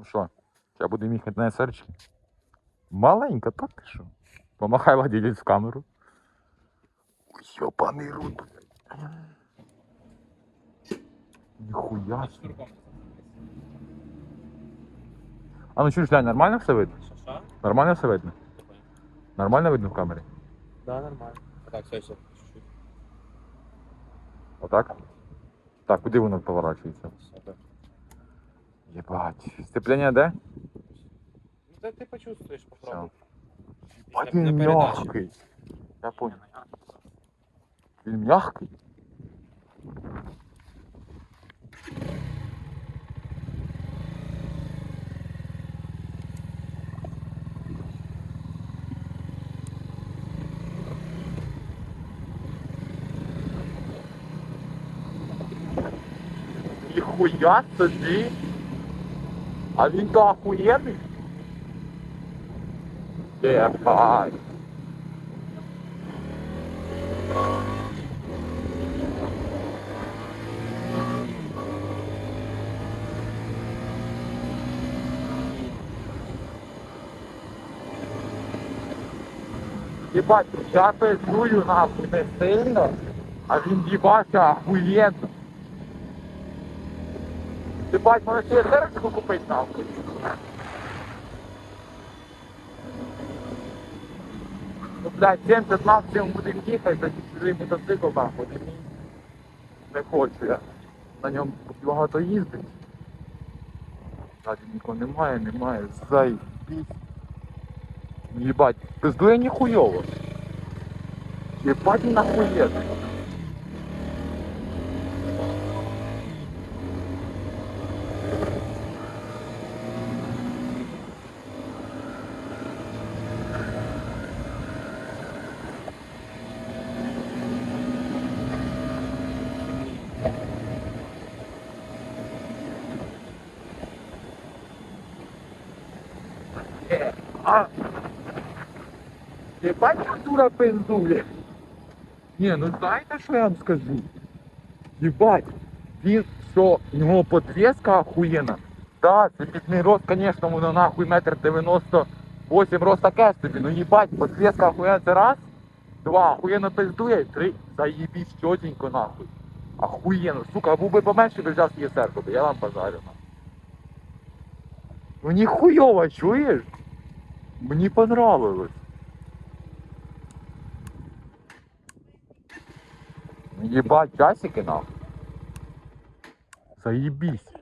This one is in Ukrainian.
Ну що, я буду їхати на серчі. Маленька, так ти що? Помахай владелець в камеру. Ой, Йобаний рот. Ніхуя. А ну чуєш, глянь, нормально все видно? Нормально все видно? Нормально видно в камері? Да, нормально. Так, все, все. Отак? Так, куди воно поворачується? Все, так. Єбать. Сцеплення де? Ну, да ты почувствуешь, попробуй. Ебать, на мягкий. Я понял. Він мягкий? Ніхуя собі! А він то охуєнний? Єбать! Єбать, я пиздую нахуй не сильно, а він їбаться охуєнно. Єбать, може ще зеркало купити нахуй. Ну, блядь, 70 нам всім буде їхати, за чужий мотоцикл нахуй. Не, мій. не хочу я. На ньому багато їздить. Ззаді нікого немає, немає. Заїбісь. Ебать, пиздує ніхуйово. Ебать він Е, А, Ебать, дура пиздує. Ні, ну знаєте, що я вам скажу? Єбать, він що, у нього подвеска охуєнна. Да, це пітний рост, звісно, воно нахуй метр 98 рост таке собі. Ну їбать, подвеска охуєнна це раз, два, охуєнно пиздує, три, заїбісь чотенько нахуй. Охуєнно, сука, був би поменше, би взяв її серку, я вам позарю. Нахуй. Ну ніхуйово, чуєш? Мені понравилось. Ебать, часики нахуй. Заебись.